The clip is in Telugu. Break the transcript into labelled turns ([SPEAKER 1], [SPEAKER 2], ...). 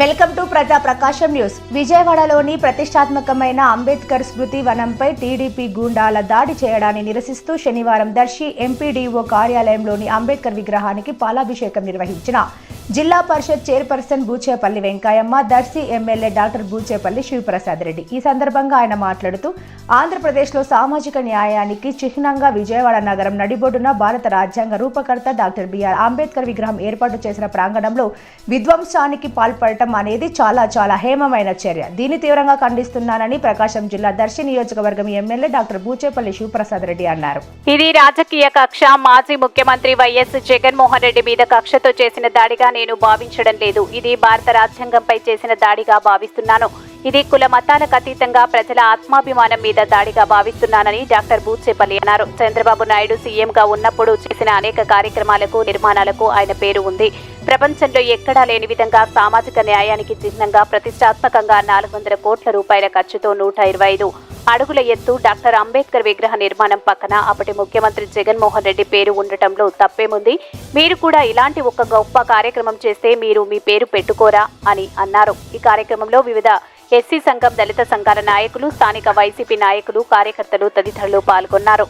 [SPEAKER 1] వెల్కమ్ టు ప్రజా ప్రకాశం న్యూస్. విజయవాడలోని ప్రతిష్టాత్మకమైన అంబేద్కర్ స్మృతి వనంపై టీడీపీ గూండాల దాడి చేయడాన్ని నిరసిస్తూ శనివారం దర్శి ఎంపీడీఓ కార్యాలయంలోని అంబేద్కర్ విగ్రహానికి పాలాభిషేకం నిర్వహించిన జిల్లా పరిషత్ chairperson Buchepalli Venkayamma Darsi MLA doctor Buchepalli Sivaprasad Reddy. ఈ సందర్భంగా ఆయన మాట్లాడుతూ ఆంధ్రప్రదేశ్లో సామాజిక న్యాయానికి చిహ్నంగా విజయవాడ నగరం నడిబొడ్డున భారత రాజ్యాంగ రూపకర్త డాక్టర్ బిఆర్ అంబేద్కర్ విగ్రహం ఏర్పాటు చేసిన ప్రాంగణంలో విధ్వంసానికి పాల్పడటం అనేది చాలా చాలా హేమమైన చర్య. దీన్ని తీవ్రంగా ఖండిస్తున్నానని ప్రకాశం జిల్లా దర్శి నియోజకవర్గం ఎమ్మెల్యే డాక్టర్ బూచేపల్లి శివప్రసాద్ రెడ్డి అన్నారు.
[SPEAKER 2] ఇది రాజకీయ కక్ష. మాజీ ముఖ్యమంత్రి వైఎస్ జగన్మోహన్ రెడ్డి మీద కక్షతో చేసిన దాడిగా నేను భావించడం లేదు. ఇది భారత రాజ్యాంగంపై చేసిన దాడిగా భావిస్తున్నాను. ఇది కుల మతాలకు అతీతంగా ప్రజల ఆత్మాభిమానం మీద దాడిగా భావిస్తున్నానని డాక్టర్ బూచేపల్లి అన్నారు. చంద్రబాబు నాయుడు సీఎంగా ఉన్నప్పుడు చేసిన అనేక కార్యక్రమాలకు నిర్మాణాలకు ఆయన పేరు ఉంది. ప్రపంచంలో ఎక్కడా లేని విధంగా సామాజిక న్యాయానికి చిహ్నంగా ప్రతిష్టాత్మకంగా నాలుగు వందల కోట్ల రూపాయల ఖర్చుతో నూట ఇరవై ఐదు అడుగుల ఎత్తు డాక్టర్ అంబేద్కర్ విగ్రహ నిర్మాణం పక్కన అప్పటి ముఖ్యమంత్రి జగన్మోహన్ రెడ్డి పేరు ఉండటంలో తప్పేముంది మీరు కూడా ఇలాంటి ఒక గొప్ప కార్యక్రమం చేస్తే మీరు మీ పేరు పెట్టుకోరా అని అన్నారు. ఈ కార్యక్రమంలో వివిధ ఎస్సీ సంఘం దళిత సంఘాల నాయకులు స్థానిక వైసీపీ నాయకులు కార్యకర్తలు తదితరులు పాల్గొన్నారు.